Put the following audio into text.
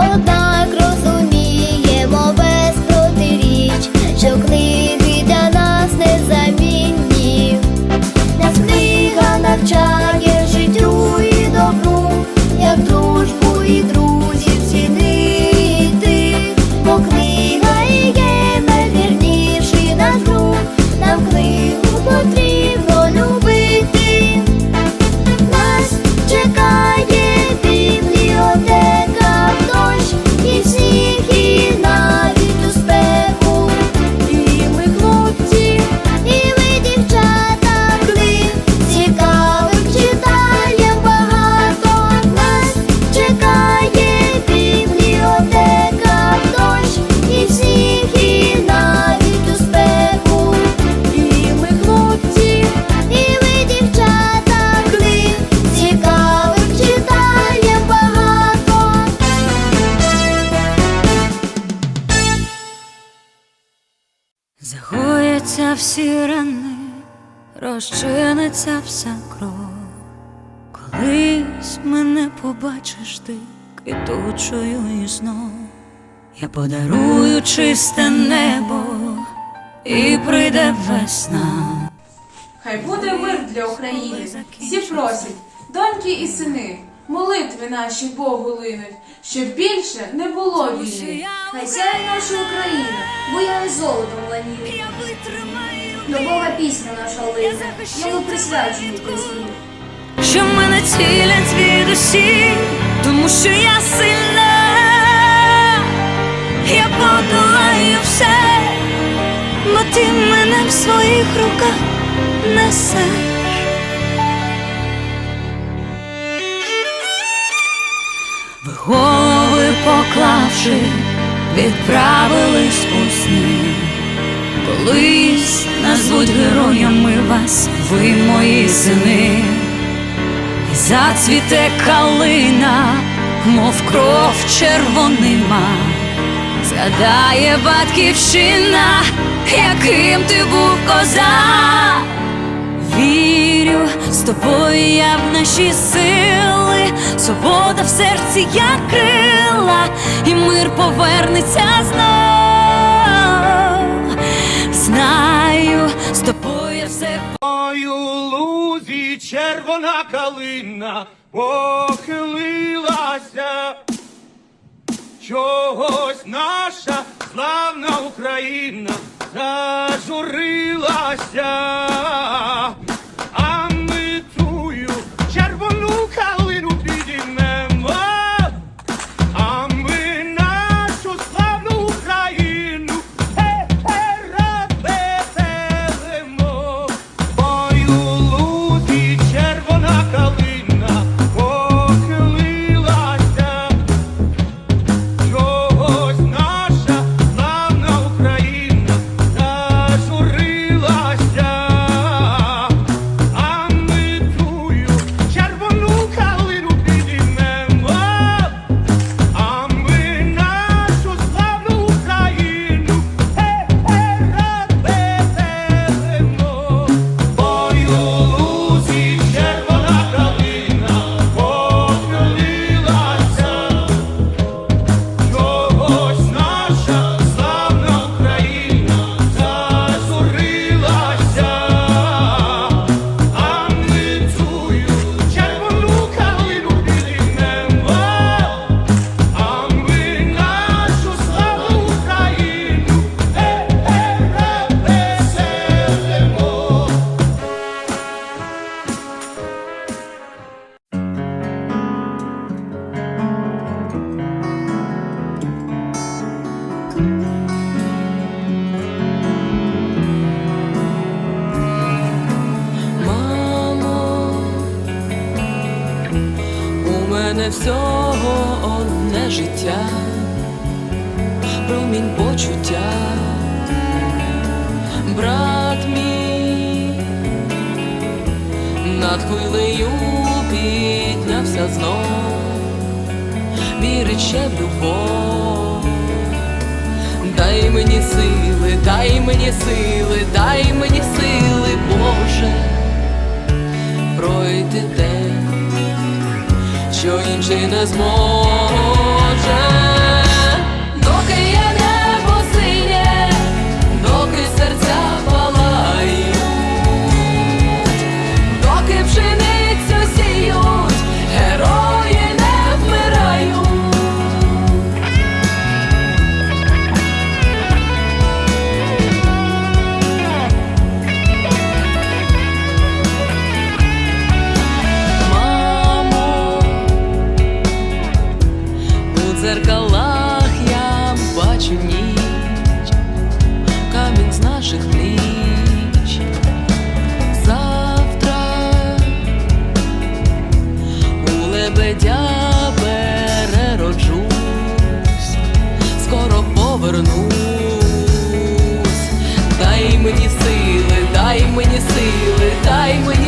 Однак всі рани, розчиниться вся кров. Колись мене побачиш ти квітучою і знов. Я подарую чисте небо і прийде весна. Хай буде мир для України. Всі просять, доньки і сини, молитви наші Богу линуть, щоб більше не було війни. Хай сяє наша Україна, буяє золотом ланіє. До Бога пісня наша лине, йому присвячені пісні. що мене цілять звідусі, тому що я сильна, я подолаю все, бо ти мене в своїх руках несеш. Поклавши, відправились у сни. Колись назвуть героями вас, ви мої сини, і зацвіте калина, мов кров червонима, згадає батьківщина, яким ти був козак. Вірю, з тобою я в наші сили, свобода в серці як крила, і мир повернеться знов. Знаю, з тобою все Ой, лузі червона калина похилилася. Чогось наша славна Україна зажурилася. Життя, промінь почуття, брат мій, над хвилею піднявся знов, вірить ще в любов. Дай мені сили, дай мені сили, дай мені сили, Боже, пройти те, що інший не зможе. Лебедя перероджусь, скоро повернусь. Дай мені сили, дай мені сили, дай мені